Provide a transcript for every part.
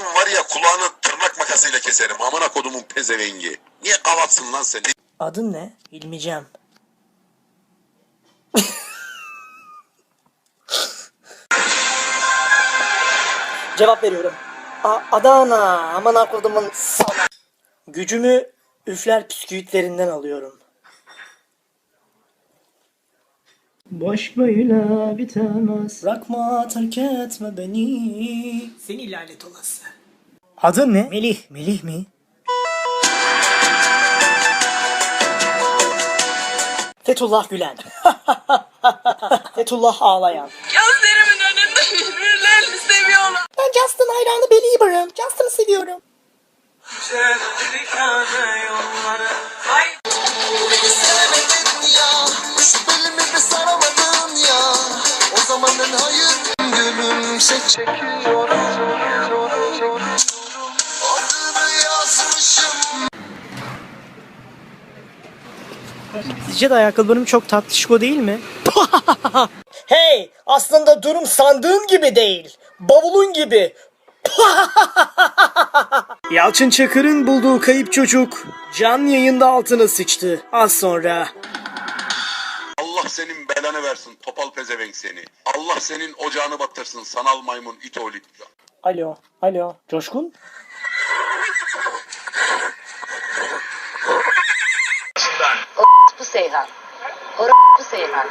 Senin var ya kulağını tırnak makasıyla keserim. Amına kodumun pezevengi. Niye kavatsın lan sen? Adın ne? İlmicem. Cevap veriyorum. A Adana. Aman akodumun sana. Gücümü üfler püsküvitlerinden alıyorum. Boş böyle bitemez. Bırakma terk etme beni. Seni lanet olası. Adın ne? Melih. Melih mi? Fethullah Gülen. Fethullah ağlayan. Gülümse çekiyorum Adını yazmışım Sizce de ayakkabılarım çok tatlışko değil mi? hey! Aslında durum sandığın gibi değil. Bavulun gibi. Yalçın Çakır'ın bulduğu kayıp çocuk canlı yayında altına sıçtı. Az sonra. Senin belanı versin topal pezevenk seni. Allah senin ocağını batırsın sanal maymun it oğlu it. Alo, alo. Coşkun? bu Seyhan. Hor bu Seyhan.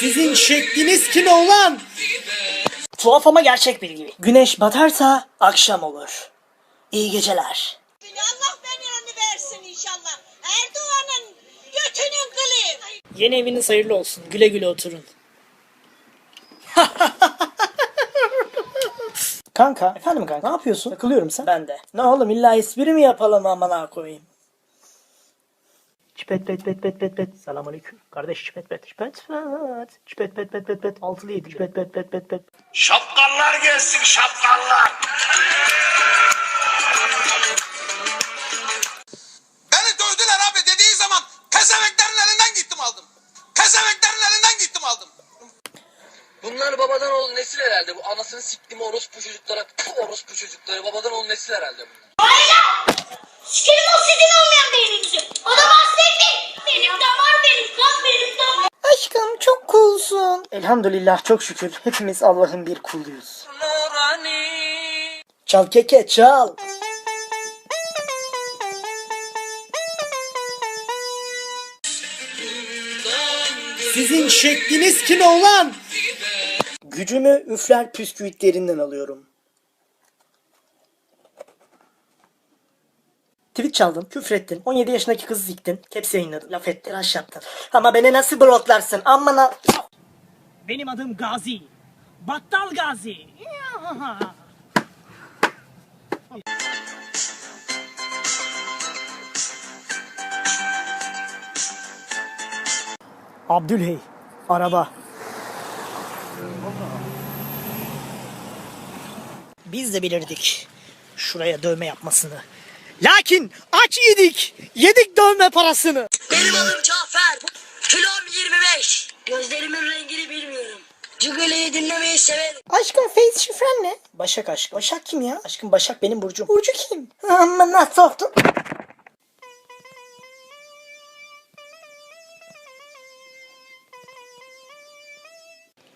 Sizin şekliniz kime ulan? Tuhaf ama gerçek bilgi. Güneş batarsa akşam olur. İyi geceler. Allah belanı versin inşallah. Erdoğan'ın götünün kılı. Yeni eviniz hayırlı olsun. Güle güle oturun. kanka, efendim kanka ne yapıyorsun? Takılıyorum sen. Ben de. Ne oğlum illa espri mi yapalım amına koyayım? Çipet pet pet pet pet pet. Selam aleyküm. Kardeş çipet pet çipet pet. Çipet pet pet pet pet. Altılı yedi. Çipet pet pet pet pet. Şapkallar gelsin şapkallar. Anasını siktim orospu çocuklara. Orospu çocukları. Babadan oğlu nesil herhalde bunlar. Sikerim o sizin olmayan beyninizi. O da bahsetti. Benim damar benim kan benim damar. Aşkım çok coolsun. Elhamdülillah çok şükür hepimiz Allah'ın bir kuluyuz. Çal keke çal. Sizin şekliniz kime ulan? Gücümü üfler püsküvitlerinden alıyorum. Tweet çaldın, küfrettin, 17 yaşındaki kızı siktin, hepsi yayınladın, laf ettin, aş yaptın. Ama beni nasıl bloklarsın? Amına... Benim adım Gazi. Battal Gazi. Abdülhey. Araba. Biz de bilirdik şuraya dövme yapmasını. Lakin aç yedik. Yedik dövme parasını. Benim adım Cafer. Kilom 25. Gözlerimin rengini bilmiyorum. Cügeleyi dinlemeyi severim. Aşkım face şifren ne? Başak aşkım. Başak kim ya? Aşkım Başak benim Burcum. Burcu kim? Amma nasıl soktun?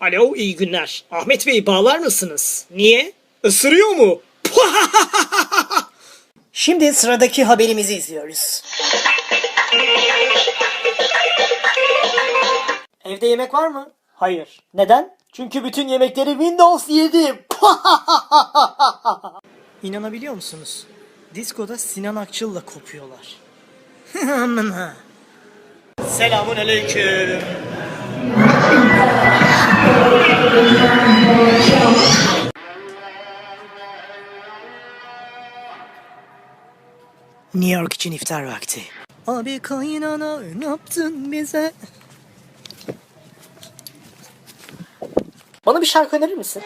Alo iyi günler. Ahmet Bey bağlar mısınız? Niye? Isırıyor mu? Şimdi sıradaki haberimizi izliyoruz. Evde yemek var mı? Hayır. Neden? Çünkü bütün yemekleri Windows yedim. İnanabiliyor musunuz? Diskoda Sinan Akçıl'la kopuyorlar. Selamun aleyküm. New York için iftar vakti. Abi kaynana ne yaptın bize? Bana bir şarkı önerir misin?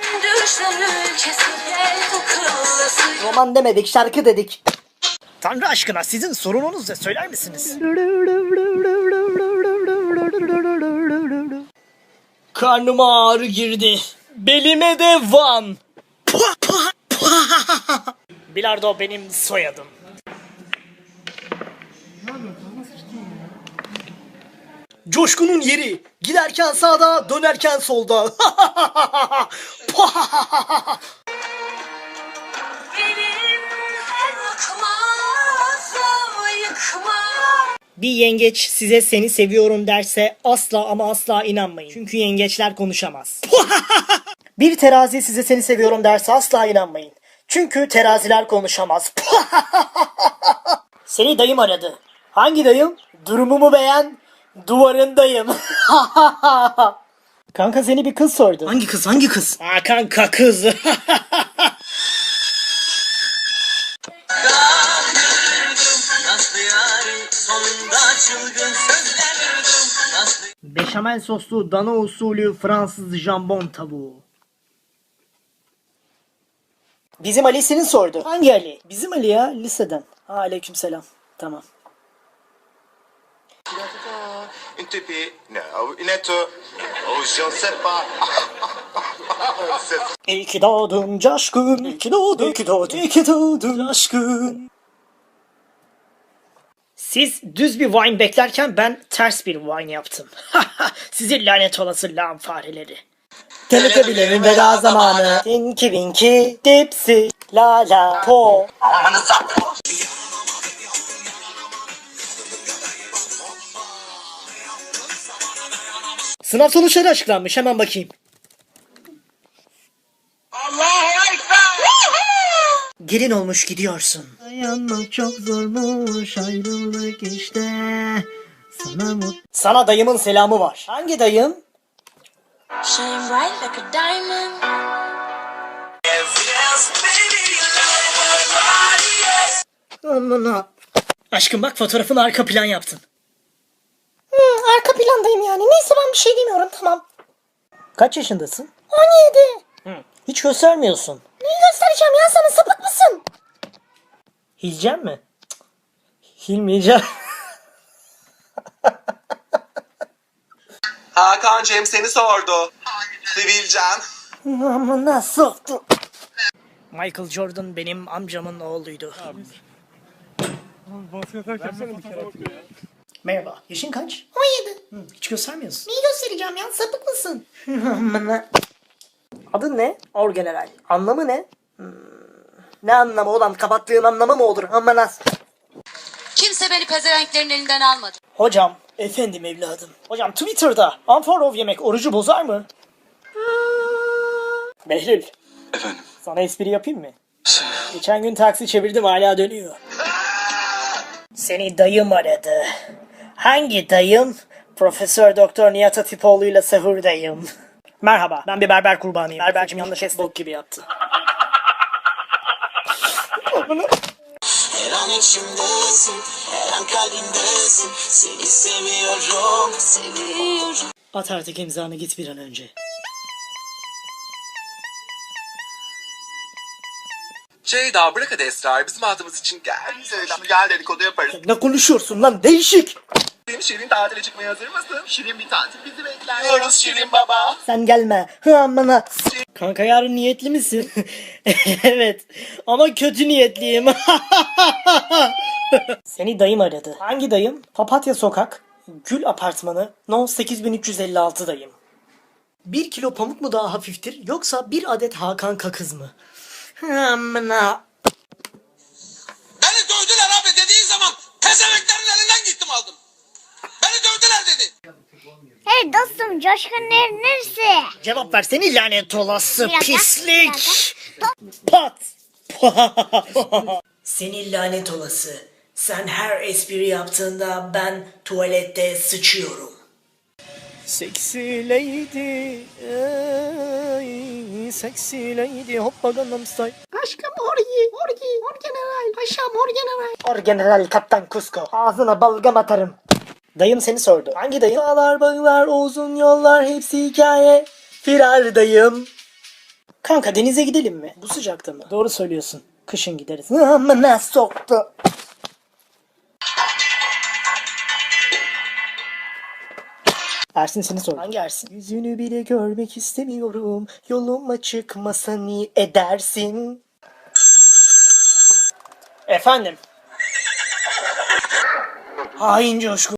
Roman demedik, şarkı dedik. Tanrı aşkına sizin sorununuz ne söyler misiniz? Karnıma ağrı girdi. Belime de van. Bilardo benim soyadım. Coşkunun yeri. Giderken sağda, dönerken solda. Bir yengeç size seni seviyorum derse asla ama asla inanmayın. Çünkü yengeçler konuşamaz. Bir terazi size seni seviyorum derse asla inanmayın. Çünkü teraziler konuşamaz. Seni dayım aradı. Hangi dayım? Durumumu beğen. Duvarındayım. kanka seni bir kız sordu. Hangi kız? Hangi kız? Aa kanka kız. Beşamel soslu dana usulü Fransız jambon tavuğu. Bizim Ali senin sordu. Hangi Ali? Bizim Ali ya liseden. Ha, aleykümselam. Tamam. Lettre. Oh, İyi ki doğdun coşkun. İyi ki doğdun. İyi ki doğdun. İyi ki doğdun coşkun. Siz düz bir wine beklerken ben ters bir wine yaptım. Sizi lanet olası lağım fareleri. Teletebilerin veda zamanı. Tinky winky dipsy la la po. Sınav sonuçları açıklanmış. Hemen bakayım. Gelin olmuş gidiyorsun. Dayanmak çok zormuş ayrılık işte. Sana mut... Sana dayımın selamı var. Hangi dayım? Shine bright like a diamond. Amına. Aşkım bak fotoğrafını arka plan yaptın. arka plandayım yani. Neyse ben bir şey demiyorum tamam. Kaç yaşındasın? 17. Hiç göstermiyorsun. Neyi göstereceğim ya sana sapık mısın? Hilecek mi? Cık. Hilmeyeceğim. Hakan Cem seni sordu. Sivilcem. Amına soktu. Michael Jordan benim amcamın oğluydu. Merhaba. Yaşın kaç? 17. Hı, hiç göstermiyorsun. Neyi göstereceğim ya sapık mısın? Amına. Adın ne? Orgeneral. Anlamı ne? Ne anlamı olan kapattığın anlamı mı olur? Amına. Kimse beni pezevenklerin elinden almadı. Hocam. Efendim evladım. Hocam Twitter'da unfollow yemek orucu bozar mı? Behlül. Efendim. Sana espri yapayım mı? Geçen gün taksi çevirdim hala dönüyor. Seni dayım aradı. Hangi dayım? Profesör Doktor Nihat Atipoğlu ile sahurdayım. Merhaba, ben bir berber kurbanıyım. Berbercim yanlış es bok gibi yaptı. Her an içimdesin, her an kalbimdesin. Seni seviyorum, seviyorum. At artık imzanı git bir an önce. Ceyda bırak hadi Esra'yı bizim adımız için gel. Gel dedikodu yaparız. Ne konuşuyorsun lan değişik. Senin Şirin tatile çıkmaya hazır mısın? Şirin bir tatil bizi bekler. Diyoruz Şirin baba. Sen gelme. Hı amına. Kanka yarın niyetli misin? evet. Ama kötü niyetliyim. Seni dayım aradı. Hangi dayım? Papatya Sokak, Gül Apartmanı, No 8356 dayım. Bir kilo pamuk mu daha hafiftir yoksa bir adet Hakan Kakız mı? Hı amına. Beni dövdüler abi dediğin zaman pezemeklerin elinden gittim aldım. Beni dövdüler dedi. Hey dostum Coşkun ner neresi? Cevap ver seni lanet olası Bir dakika, pislik. bir Pat. seni lanet olası. Sen her espri yaptığında ben tuvalette sıçıyorum. Sexy lady, ey, sexy lady, hoppa Gangnam Style. Aşkım orgi, orgi, orgeneral, paşam orgeneral. Orgeneral Kaptan Kusko. Ağzına balgam atarım. Dayım seni sordu. Hangi dayım? Dağlar, bağlar, uzun yollar hepsi hikaye. Firar dayım. Kanka denize gidelim mi? Bu sıcakta mı? Doğru söylüyorsun. Kışın gideriz. Amına soktu. Ersin seni sor. Hangi Ersin? Yüzünü bile görmek istemiyorum. Yoluma çıkmasa ni edersin? Efendim? Hain coşku.